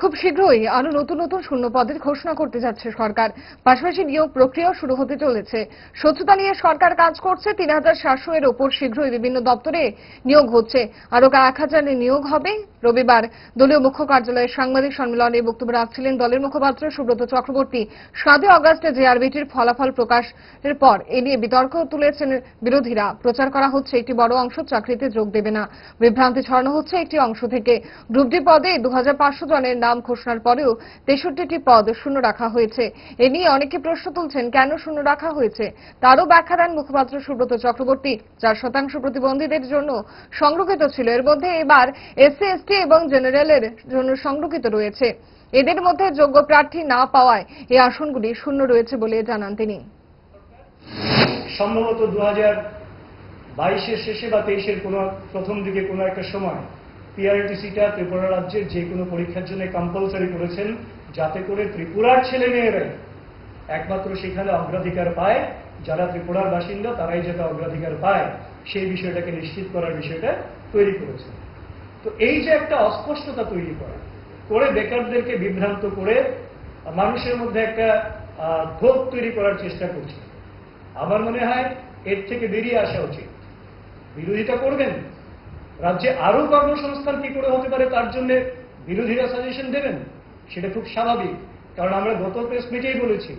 খুব শীঘ্রই আরও নতুন নতুন শূন্য পদের ঘোষণা করতে যাচ্ছে সরকার। পাশাপাশি নিয়োগ প্রক্রিয়াও শুরু হতে চলেছে। স্বচ্ছতা নিয়ে সরকার কাজ করছে, তিন হাজার সাতশো এর ওপর শীঘ্রই বিভিন্ন দপ্তরে নিয়োগ হচ্ছে। আরও এক হাজারের নিয়োগ হবে। রবিবার দলীয় মুখ্য কার্যালয়ে সাংবাদিক সম্মেলনে বক্তব্য রাখছিলেন দলের মুখপাত্র সুব্রত চক্রবর্তী। সাতই অগস্টে জেআরবিটির ফলাফল প্রকাশের পর এ নিয়ে বিতর্ক তুলেছেন বিরোধীরা। প্রচার করা হচ্ছে, একটি বড় অংশ চাকরিতে যোগ দেবে না। বিভ্রান্তি ছড়ানো হচ্ছে একটি অংশ থেকে। গ্রুপ ডি পদে দু হাজার পাঁচশো জনের নাম ঘোষণার পরেও তেষট্টিটি পদ শূন্য রাখা হয়েছে। এ নিয়ে অনেকে প্রশ্ন তুলছেন, কেন শূন্য রাখা হয়েছে? তারও ব্যাখ্যা দেন মুখপাত্র সুব্রত চক্রবর্তী। চার শতাংশ প্রতিবন্ধীদের জন্য সংরক্ষিত ছিল। এর মধ্যে এবার এসসি, এসটি এবং জেনারেলের জন্য সংরক্ষিত রয়েছে। এদের মধ্যে যোগ্য প্রার্থী না পাওয়ায় এই আসনগুলি শূন্য রয়েছে বলে জানান তিনি। সম্ভবত দু হাজার বাইশের শেষে বা তেইশের কোনো প্রথম দিকে কোনো একটা সময় পিআরটিসিটা ত্রিপুরা রাজ্যের যে কোনো পরীক্ষার জন্য কম্পালসারি করেছেন যাতে করে ত্রিপুরার ছেলে মেয়েরাই একমাত্র সেখানে অগ্রাধিকার পায়। যারা ত্রিপুরার বাসিন্দা, তারাই যাতে অগ্রাধিকার পায়। সেই বিষয়টাকে নিশ্চিত করার বিষয়টা তৈরি করেছেন। তো এই যে একটা অস্পষ্টতা তৈরি করা, করে বেকারদেরকে বিভ্রান্ত করে, মানুষের মধ্যে একটা ক্ষোভ তৈরি করার চেষ্টা করছে আমার মনে হয় এর থেকে বেরিয়ে আসা উচিত। বিরোধিতা করবেন? রাজ্যে আরও কর্মসংস্থান কি করে হতে পারে তার জন্য বিরোধীরা সাজেশন দেবেন? সেটা খুব স্বাভাবিক, কারণ আমরা গত প্রেস মিটেই বলেছি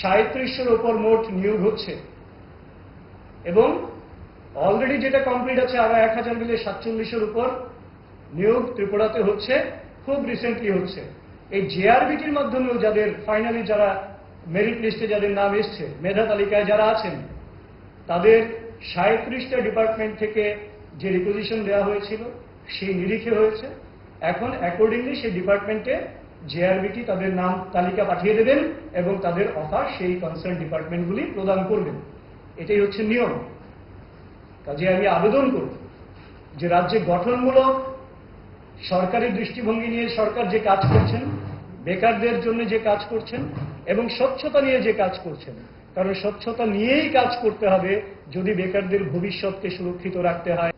সাঁত্রিশশোর ওপর মোট নিয়োগ হচ্ছে। এবং অলরেডি যেটা কমপ্লিট আছে আরও এক হাজার মিলে সাতচল্লিশের উপর নিয়োগ ত্রিপুরাতে হচ্ছে, খুব রিসেন্টলি হচ্ছে। এই জেআরবিটির মাধ্যমেও যাদের ফাইনালি যারা মেরিট লিস্টে যাদের নাম এসছে, মেধা তালিকায় যারা আছেন, তাদের সাঁত্রিশটা ডিপার্টমেন্ট থেকে যে রিপোজিশন দেওয়া হয়েছিল, সেই নিরিখে হয়েছে। এখন অ্যাকর্ডিংলি সেই ডিপার্টমেন্টে জেআরবিটি তাদের নাম, তালিকা পাঠিয়ে দেবেন এবং তাদের অফার সেই কনসার্ন ডিপার্টমেন্টগুলি প্রদান করবেন। এটাই হচ্ছে নিয়ম। কাজে আমি আবেদন করব যে রাজ্যে গঠনমূলক সরকারি দৃষ্টিভঙ্গি নিয়ে সরকার যে কাজ করছেন, বেকারদের জন্য যে কাজ করছেন এবং স্বচ্ছতা নিয়ে যে কাজ করছেন, কারণ স্বচ্ছতা নিয়েই কাজ করতে হবে যদি বেকারদের ভবিষ্যৎকে সুরক্ষিত রাখতে হয়।